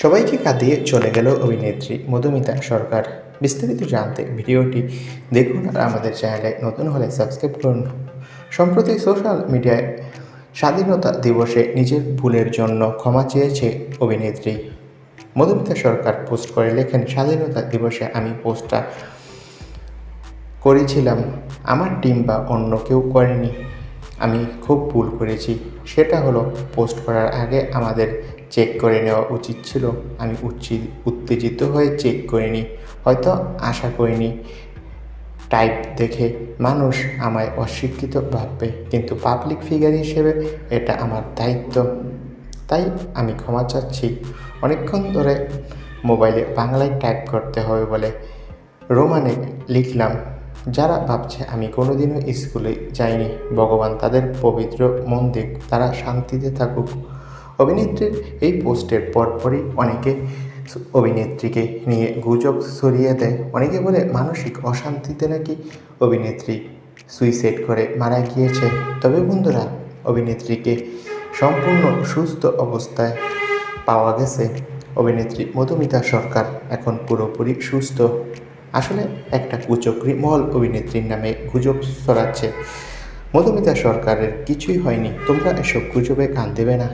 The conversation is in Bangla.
সবাইকে কাঁদিয়ে চলে গেল অভিনেত্রী মধুমিতা সরকার। বিস্তারিত জানতে ভিডিওটি দেখুন আর আমাদের চ্যানেলে নতুন হলে সাবস্ক্রাইব করুন। সম্প্রতি সোশ্যাল মিডিয়ায় স্বাধীনতা দিবসে নিজের ভুলের জন্য ক্ষমা চেয়েছে অভিনেত্রী। মধুমিতা সরকার পোস্ট করে লেখেন, স্বাধীনতা দিবসে আমি পোস্টটা করেছিলাম। আমার টিম বা অন্য কেউ করেনি। আমি খুব ভুল করেছি। সেটা হলো পোস্ট করার আগে আমাদের চেক করে নেওয়া উচিত ছিল। আমি উচ্ছি উত্তেজিত হয়ে চেক করিনি। হয়তো আশা করিনি। টাইপ দেখে মানুষ আমায় অশিক্ষিত ভাববে। কিন্তু পাবলিক ফিগার হিসেবে এটা আমার দায়িত্ব। তাই আমি ক্ষমা চাচ্ছি। অনেকক্ষণ ধরে মোবাইলে বাংলায় টাইপ করতে হবে বলে রোমানে লিখলাম যারা ভাবছে, আমি কোনোদিনও স্কুলে যাইনি, ভগবান তাদের পবিত্র মন দিক, তারা শান্তিতে থাকুক। অভিনেত্রীর এই পোস্টের পরপরই অনেকে অভিনেত্রীকে নিয়ে গুজব ছড়িয়ে দেয়। অনেকে বলে, মানসিক অশান্তিতে নাকি অভিনেত্রী সুইসাইড করে মারা গিয়েছে? তবে বন্ধুরা, অভিনেত্রীকে সম্পূর্ণ সুস্থ অবস্থায় পাওয়া গেছে। অভিনেত্রী মধুমিতা সরকার এখন পুরোপুরি সুস্থ। আসলে একটা কুচক্রি মহল অভিনেত্রীর নামে গুজব ছড়াচ্ছে। মধুমিতা সরকারের কিছুই হয়নি। তোমরা এসব গুজবে কান দেবে না।